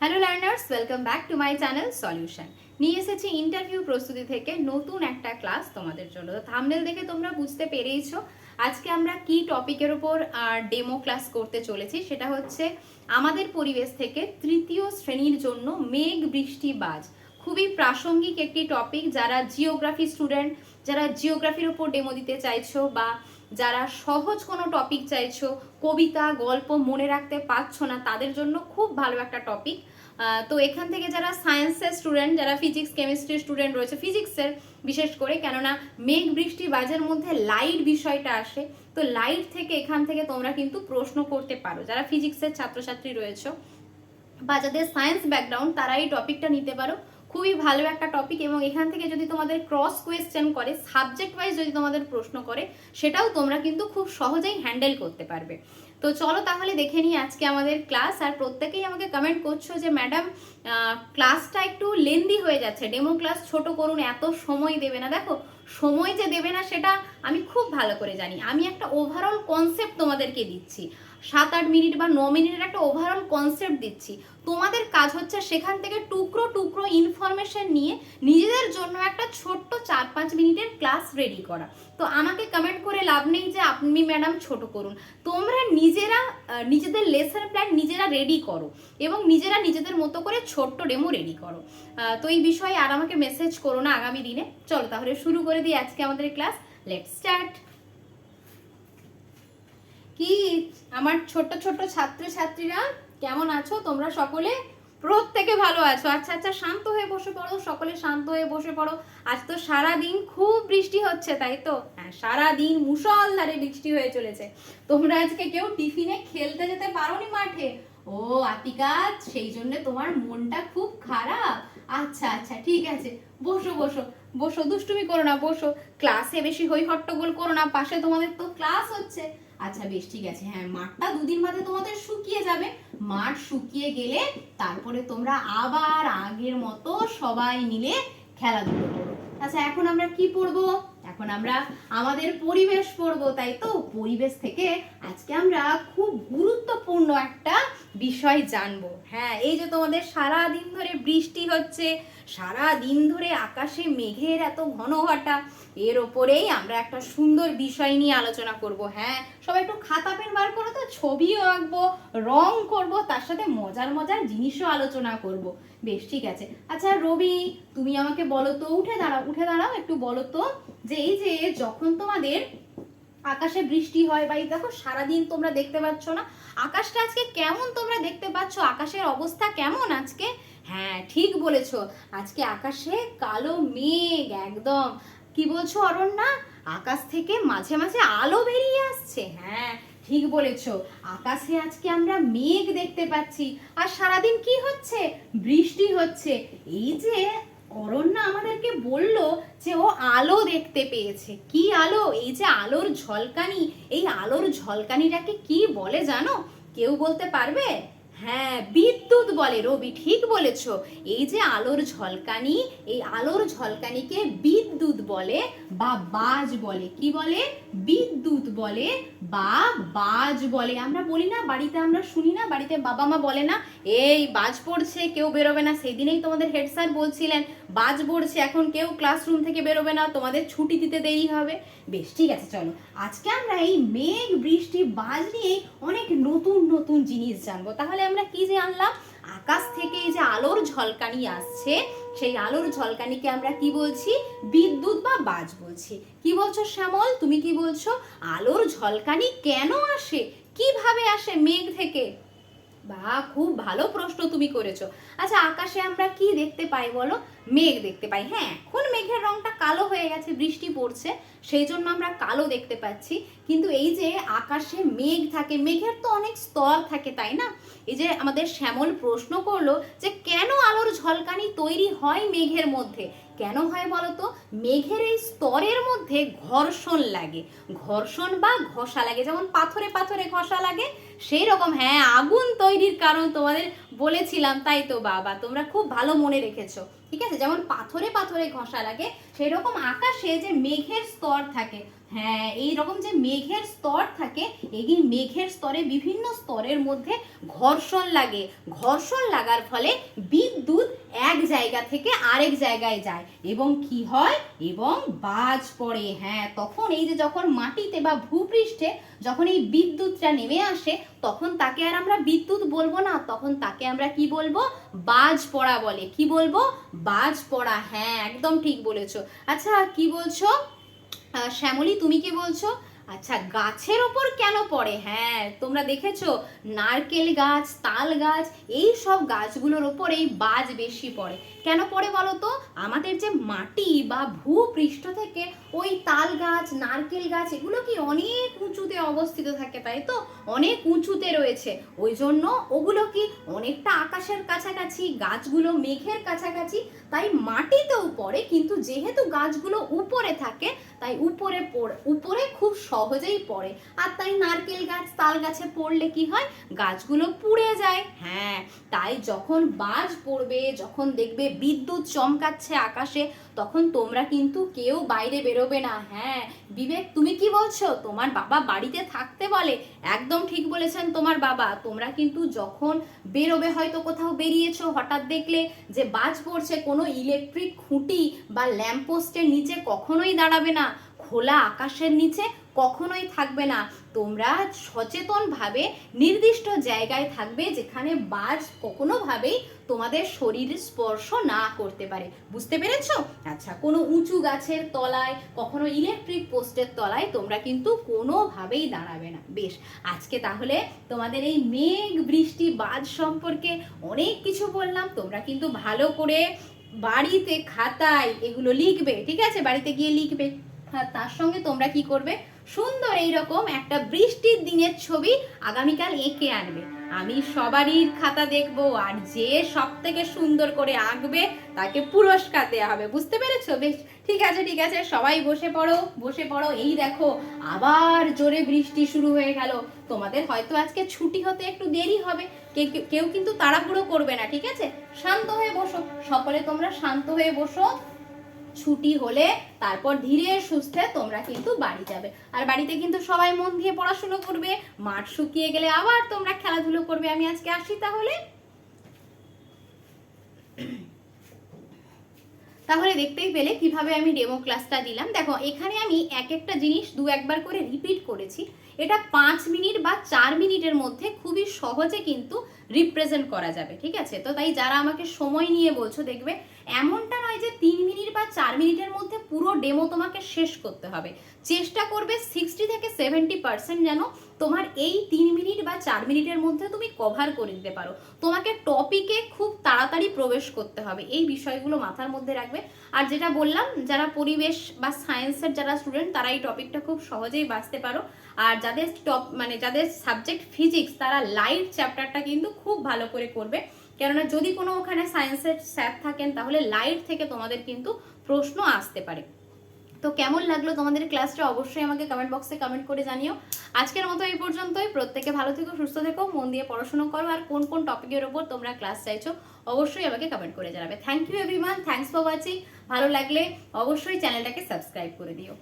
Hello learners welcome back to my channel solution নিয়ে এসেছি interview প্রস্তুতি থেকে নতুন একটা ক্লাস তোমাদের জন্য। তো থামনেল দেখে তোমরা বুঝতে পেরেইছো। আজকে আমরা কি টপিকের ওপর ডেমো ক্লাস করতে চলেছি সেটা হচ্ছে আমাদের পরিবেশ থেকে তৃতীয় শ্রেণির জন্য মেঘ বৃষ্টি বাজ। খুবই প্রাসঙ্গিক একটি টপিক যারা জিওগ্রাফি স্টুডেন্ট যারা জিওগ্রাফির ওপর ডেমো দিতে চাইছো বা যারা সহজ কোনো টপিক চাইছো, কবিতা, গল্প মনে রাখতে পারছ না, তাদের জন্য খুব ভালো একটা টপিক তো এখান থেকে যারা সায়েন্সের স্টুডেন্ট যারা ফিজিক্স কেমিস্ট্রি স্টুডেন্ট রয়েছে ফিজিক্সের বিশেষ করে, কেননা মেঘ, বৃষ্টি, বাজের মধ্যে লাইট বিষয়টা আসে, তো লাইট থেকে এখান থেকে তোমরা কিন্তু প্রশ্ন করতে পারো। যারা ফিজিক্সের ছাত্রছাত্রী রয়েছে বা যাদের সায়েন্স ব্যাকগ্রাউন্ড তারা এই টপিকটা নিতে পারো। খুবই ভালো একটা টপিক এবং এখান থেকে যদি তোমাদের ক্রস কোয়েশ্চেন করে সাবজেক্ট ওয়াইজ যদি তোমাদের প্রশ্ন করে, সেটাও তোমরা কিন্তু খুব সহজেই হ্যান্ডেল করতে পারবে। তো চলো তাহলে দেখে নিই আজকে আমাদের ক্লাস আর প্রত্যেকেই আমাকে কমেন্ট করছ যে ম্যাডাম ক্লাসটা একটু লেন্দি হয়ে যাচ্ছে। ডেমো ক্লাস ছোট করুন, এত সময় দেবে না। দেখো, সময় যে দেবে না, সেটা আমি খুব ভালো করে জানি। আমি একটা ওভারঅল কনসেপ্ট তোমাদেরকে দিচ্ছি। সাত আট মিনিট বা ন মিনিটের একটা ওভারঅল কনসেপ্ট দিচ্ছি। তোমাদের কাজ হচ্ছে সেখান থেকে টুকরো টুকরো ইনফরমেশন নিয়ে নিজেদের জন্য একটা ছোট্ট চার পাঁচ মিনিটের ক্লাস রেডি করা। তো আমাকে কমেন্ট করে লাভ নেই যে আপনি ম্যাডাম ছোট করুন। তোমরা নিজেরা নিজেদের লেসন প্ল্যান নিজেরা রেডি করো এবং নিজেরা নিজেদের মতো করে ছোট্ট ডেমো রেডি করো। তো এই বিষয়ে আর আমাকে মেসেজ করো না আগামী দিনে। চলো তাহলে শুরু করে দিই আজকে আমাদের ক্লাস লেট স্টার্ট কি? আমার ছোট্ট ছোট্ট ছাত্রছাত্রীরা, কেমন আছো? তোমরা সকলে প্রত্যেকে ভালো আছো। আচ্ছা আচ্ছা শান্ত হয়ে বসে পড়ো, সকলে শান্ত হয়ে বসে পড়ো। আজ তো সারা দিন খুব বৃষ্টি হচ্ছে, তাই তো? হ্যাঁ সারা দিন মুসলধারে বৃষ্টি হয়ে চলেছে। তোমরা আজকে কেউ টিফিনে খেলতে যেতে পারোনি মাঠে? ও, আতিকা, সেই জন্য তোমার মনটা খুব খারাপ। আচ্ছা আচ্ছা ঠিক আছে। বসো বসো বসো, দুষ্টুমি করো না, বসো। ক্লাসে বেশি হই হট্টগোল করো না, পাশে তোমাদের তো ক্লাস হচ্ছে। আচ্ছা বেশ, ঠিক আছে। হ্যাঁ মাঠটা দুদিন বাদে তোমাদের শুকিয়ে যাবে। মাঠ শুকিয়ে গেলে তারপরে তোমরা আবার আগের মতো সবাই মিলে খেলাধুলো করো। আচ্ছা এখন আমরা কি পড়ব? এখন আমরা আমাদের পরিবেশ পড়ব, তাই তো? পরিবেশ থেকে আজকে আমরা খুব গুরুত্বপূর্ণ একটা বিষয় জানব। হ্যাঁ এই যে তোমাদের সারা দিন ধরে বৃষ্টি হচ্ছে সারা দিন ধরে আকাশে মেঘের এত ঘন ঘটা, এর ওপরেই আমরা একটা সুন্দর বিষয় নিয়ে আলোচনা করব। হ্যাঁ সবাই একটু খাতা, পেন বার করো তো, ছবিও আঁকবো, রং করব, তার সাথে মজার মজার জিনিসও আলোচনা করব। বেশ, ঠিক আছে। আচ্ছা রবি, তুমি আমাকে বলো তো, উঠে দাঁড়াও উঠে দাঁড়াও, একটু বলো তো, যে এই যে যখন তোমাদের আকাশে বৃষ্টি হয় বা এই দেখো সারাদিন তোমরা দেখতে পাচ্ছ না। আকাশটা আজকে কেমন তোমরা দেখতে পাচ্ছ? আকাশের অবস্থা কেমন আজকে? হ্যাঁ ঠিক বলেছ। আজকে আকাশে কালো মেঘ, একদম। কি বলছো অরণ্যা? আকাশ থেকে মাঝে মাঝে আলো বেরিয়ে আসছে। হ্যাঁ ঠিক বলেছ। আকাশে আজকে আমরা মেঘ দেখতে পাচ্ছি। আর সারাদিন কি হচ্ছে? বৃষ্টি হচ্ছে। এই যে অরণ্যা আমাদেরকে বলল যে ও আলো দেখতে পেয়েছে। কি আলো? এই যে আলোর ঝলকানি, এই আলোর ঝলকানিটাকে কি বলে জানো? কেউ বলতে পারবে? হ্যাঁ বিদ্যুৎ বলে, রবি, ঠিক বলেছ। এই যে আলোর ঝলকানি, এই আলোর ঝলকানিকে বিদ্যুৎ বলে বা বাজ বলে। কি বলে? বিদ্যুৎ বলে বা বাজ বলে। আমরা বলি না, বাড়িতে আমরা শুনি না, বাড়িতে বাবা মা বলে না, এই, বাজ পড়ছে, কেউ বেরোবে না। সেই দিনেই তোমাদের হেড স্যার বলছিলেন, বাজ পড়ছে, এখন কেউ ক্লাসরুম থেকে বেরোবে না, তোমাদের ছুটি দিতে দেরি হবে। বেশ, ঠিক আছে, চলো। আজকে আমরা এই মেঘ বৃষ্টি বাজ নিয়েই অনেক নতুন নতুন জিনিস জানব। তাহলে আমরা কি যে আনলাম? আকাশ থেকে এই যে আলোর ঝলকানি আসছে, সেই আলোর ঝলকানিকে আমরা কি বলছি? বিদ্যুৎ বা বাজ বলছি। কি বলছো শ্যামল? তুমি কি বলছো? আলোর ঝলকানি কেন আসে? কীভাবে আসে মেঘ থেকে? বা খুব ভালো প্রশ্ন তুমি করেছ। আচ্ছা আকাশে আমরা কি দেখতে পাই বলো? মেঘ দেখতে পাই। হ্যাঁ এখন মেঘের রংটা কালো হয়ে গেছে, বৃষ্টি পড়ছে, সেই জন্য আমরা কালো দেখতে পাচ্ছি। কিন্তু এই যে আকাশে মেঘ থাকে, মেঘের তো অনেক স্তর থাকে, তাই না? এই যে আমাদের শ্যামল প্রশ্ন করল যে কেন আলোর ঝলকানি তৈরি হয় মেঘের মধ্যে? কেন হয় বলতো? মেঘের এই স্তরের মধ্যে ঘর্ষণ লাগে। ঘর্ষণ বা ঘষা লাগে, যেমন পাথরে পাথরে ঘষা লাগে সেই রকম হ্যাঁ আগুন তৈরির কারণ তোমাদের বলেছিলাম, তাই তো বাবা? তোমরা খুব ভালো মনে রেখেছো, ঠিক আছে? যেমন পাথরে পাথরে ঘষা লাগে সেই রকম আকাশে যে মেঘের স্তর থাকে হ্যাঁ এই রকম যে মেঘের স্তর থাকে, এই মেঘের স্তরে বিভিন্ন স্তরের মধ্যে ঘর্ষণ লাগে। ঘর্ষণ লাগার ফলে বিদ্যুৎ এক জায়গা থেকে আরেক জায়গায় যায় এবং কি হয়? এবং বাজ পড়ে হ্যাঁ। তখন এই যে যখন মাটিতে বা ভূপৃষ্ঠে যখন এই বিদ্যুৎটা নেমে আসে, তখন তাকে আর আমরা বিদ্যুৎ বলব না, তখন তাকে আমরা কি বলব? বাজ পড়া বলে। কি বলব? বাজ পড়া হ্যাঁ একদম ঠিক বলেছ। আচ্ছা কি বলছো? শ্যামলী তুমি কি বলছো? আচ্ছা গাছের ওপর কেন পড়ে? হ্যাঁ তোমরা দেখেছ, নারকেল গাছ, তাল গাছ, এই সব গাছগুলোর ওপর এই বাজ বেশি পড়ে। কেন পড়ে বলো তো? আমাদের যে মাটি বা ভূপৃষ্ঠ থেকে ওই তাল গাছ, নারকেল গাছ, এগুলো কি অনেক উঁচুতে অবস্থিত থাকে তাই তো? অনেক উঁচুতে রয়েছে। ওই জন্য ওগুলো কি অনেকটা আকাশের কাছাকাছি, গাছগুলো মেঘের কাছাকাছি, তাই মাটিতেও পড়ে। কিন্তু যেহেতু গাছগুলো উপরে থাকে, তাই উপরে উপরে খুব সহজেই পড়ে। আর তাই নারকেল গাছ, তাল গাছে পড়লে কি হয়? গাছগুলো পুড়ে যায়। হ্যাঁ তাই যখন বাজ পড়বে, যখন দেখবে বিদ্যুৎ চমকাচ্ছে আকাশে, তখন তোমরা কিন্তু কেউ বাইরে বেরোবে না। হ্যাঁ বিবেক, তুমি কি বলছো? তোমার বাবা বাড়িতে থাকতে বলে? একদম ঠিক বলেছেন তোমার বাবা। তোমরা কিন্তু যখন বেরোবে, হয়তো কোথাও বেরিয়েছো, হঠাৎ দেখলে যে বাজ পড়ছে, কোনো ইলেকট্রিক খুঁটি বা ল্যাম্পপোস্টের নিচে কখনোই দাঁড়াবে না। খোলা আকাশের নিচে কখনোই থাকবে না। তোমরা সচেতনভাবে নির্দিষ্ট জায়গায় থাকবে যেখানে বাজ কখনোভাবেই তোমাদের শরীর স্পর্শ না করতে পারে। বুঝতে পেরেছ? আচ্ছা কোনো উঁচু গাছের তলায়, কখনো ইলেকট্রিক পোস্টের তলায় তোমরা কিন্তু কোনোভাবেই দাঁড়াবে না। বেশ, আজকে তাহলে তোমাদের এই মেঘ বৃষ্টি বাজ সম্পর্কে অনেক কিছু বললাম। তোমরা কিন্তু ভালো করে বাড়িতে খাতায় এগুলো লিখবে, ঠিক আছে? বাড়িতে গিয়ে লিখবে। তার সঙ্গে তোমরা কি করবে? সুন্দর এইরকম একটা বৃষ্টির দিনের ছবি আগামীকাল এঁকে আনবে। আমি সবারই খাতা দেখব আর যে সব থেকে সুন্দর করে আঁকবে তাকে পুরস্কার দেওয়া হবে। বুঝতে পেরেছ? বেশ, ঠিক আছে ঠিক আছে, সবাই বসে পড়ো বসে পড়ো। এই দেখো, আবার জোরে বৃষ্টি শুরু হয়ে গেল। তোমাদের হয়তো আজকে ছুটি হতে একটু দেরি হবে। কেউ কিন্তু তাড়াহুড়ো করবে না, ঠিক আছে? শান্ত হয়ে বসো। সকলে তোমরা শান্ত হয়ে বসো। ছুটি হলে তারপর ধীরে সুস্থে তোমরা কিন্তু বাড়ি যাবে। আর বাড়িতে কিন্তু সবাই মন দিয়ে পড়াশুনো করবে, মাঠ শুকিয়ে গেলে আবার তোমরা খেলাধুলো করবে। আমি আজকে আসি তাহলে। তাহলে দেখতেই পেলে কীভাবে আমি ডেমো ক্লাসটা দিলাম। দেখো, এখানে আমি এক একটা জিনিস দু একবার করে রিপিট করেছি। এটা পাঁচ মিনিট বা চার মিনিটের মধ্যে খুবই সহজে কিন্তু রিপ্রেজেন্ট করা যাবে, ঠিক আছে? তো তাই যারা আমাকে সময় নিয়ে বলছো দেখবে এমনটা নয় যে তিন মিনিট বা চার মিনিটের মধ্যে পুরো ডেমো তোমাকে শেষ করতে হবে। চেষ্টা করবে সিক্সটি থেকে সেভেন্টি পার্সেন্ট যেন তোমার এই তিন মিনিট বা চার মিনিটের মধ্যে তুমি কভার করে দিতে পারো। তোমাকে টপিকে খুব তাড়াতাড়ি প্রবেশ করতে হবে। এই বিষয়গুলো মাথার মধ্যে রাখবে। আর যেটা বললাম, যারা পরিবেশ বা সায়েন্সের যারা স্টুডেন্ট তারা এই টপিকটা খুব সহজেই বাঁচতে পারো। আর যাদের টপ মানে যাদের সাবজেক্ট ফিজিক্স তারা লাইভ চ্যাপ্টারটা কিন্তু খুব ভালো করে করবে। কেননা যদি কোনো ওখানে সায়েন্সের স্যার থাকেন, তাহলে লাইট থেকে তোমাদের কিন্তু প্রশ্ন আসতে পারে। তো কেমন লাগল তোমাদের ক্লাসটা অবশ্যই আমাকে কমেন্ট বক্সে কমেন্ট করে জানিও। আজকের মতো এই পর্যন্তই। প্রত্যেকে ভালো থেকো, সুস্থ থেকো, মন দিয়ে পড়াশোনা করো, আর কোন কোন টপিকের ওপর তোমরা ক্লাস চাইছো অবশ্যই আমাকে কমেন্ট করে জানাবে। Thank you everyone thanks for watching ভালো লাগলে অবশ্যই চ্যানেলটাকে সাবস্ক্রাইব করে দিও।